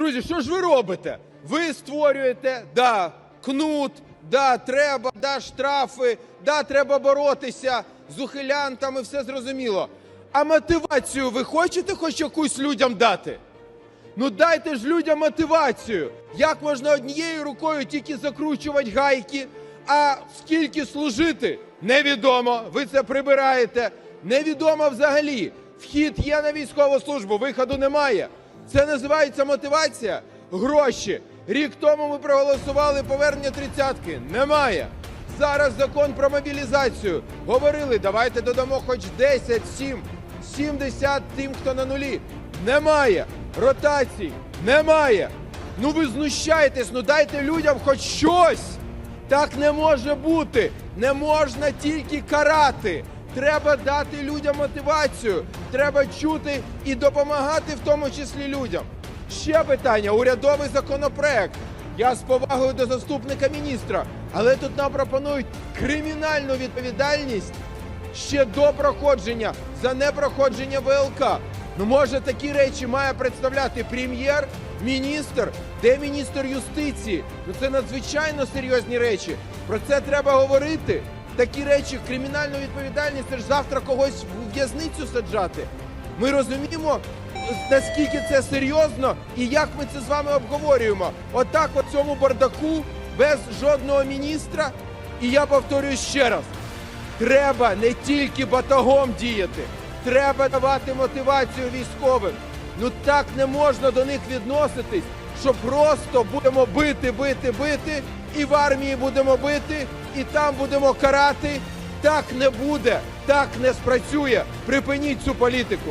Друзі, що ж ви робите? Ви створюєте, да, кнут, да, треба, да, штрафи, да, треба боротися з ухилянтами, все зрозуміло. А мотивацію ви хочете хоч якусь людям дати? Ну дайте ж людям мотивацію. Як можна однією рукою тільки закручувати гайки, а скільки служити? Невідомо. Ви це прибираєте. Невідомо взагалі. Вхід є на військову службу, виходу немає. Це називається мотивація. Гроші. Рік тому ми проголосували повернення тридцятки. Немає. Зараз закон про мобілізацію. Говорили, давайте додамо хоч 10, 7, 70 тим, хто на нулі. Немає. Ротацій немає. Ну ви знущаєтесь, ну дайте людям хоч щось. Так не може бути. Не можна тільки карати. Треба дати людям мотивацію. Треба чути і допомагати, в тому числі людям. Ще питання: урядовий законопроект. Я з повагою до заступника міністра, але тут нам пропонують кримінальну відповідальність ще до проходження за непроходження ВЛК. Ну може такі речі має представляти прем'єр, міністр, де міністр юстиції? Ну це надзвичайно серйозні речі. Про це треба говорити. Такі речі, кримінальну відповідальність, це ж завтра когось в в'язницю саджати. Ми розуміємо, наскільки це серйозно і як ми це з вами обговорюємо. Отак, от цьому бардаку, без жодного міністра. І я повторюю ще раз: треба не тільки батагом діяти, треба давати мотивацію військовим. Ну так не можна до них відноситись, що просто будемо бити, бити, бити, і в армії будемо бити, і там будемо карати. Так не буде, так не спрацює. Припиніть цю політику.